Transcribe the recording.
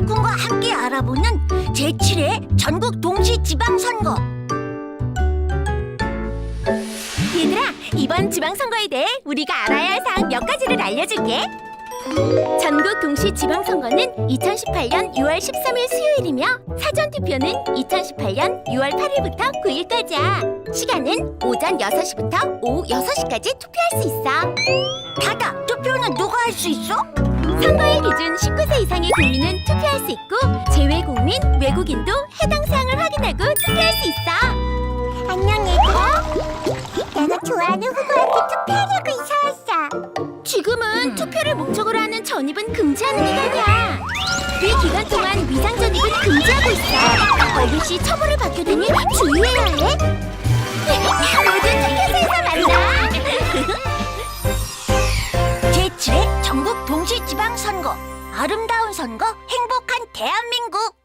미라쿤과 함께 알아보는 제7회 전국 동시 지방선거. 얘들아, 이번 지방선거에 대해 우리가 알아야 할 사항 몇 가지를 알려줄게. 전국 동시 지방선거는 2018년 6월 13일 수요일이며 사전투표는 2018년 6월 8일부터 9일까지야. 시간은 오전 6시부터 오후 6시까지 투표할 수 있어. 다다, 투표는 누가 할 수 있어? 선거일 기준 19세 투표할 수 있고 제외 국민, 외국인도 해당 사항을 확인하고 투표할 수 있어. 안녕 얘들아. 내가 좋아하는 후보한테 투표하려고 이사 왔어. 지금은 투표를 목적으로 하는 전입은 금지하는 기간이야. 이 기간 동안 위장 전입은 금지하고 있어. 어긋이 처벌을 받게 되니 주의해야 해. 아름다운 선거, 행복한 대한민국.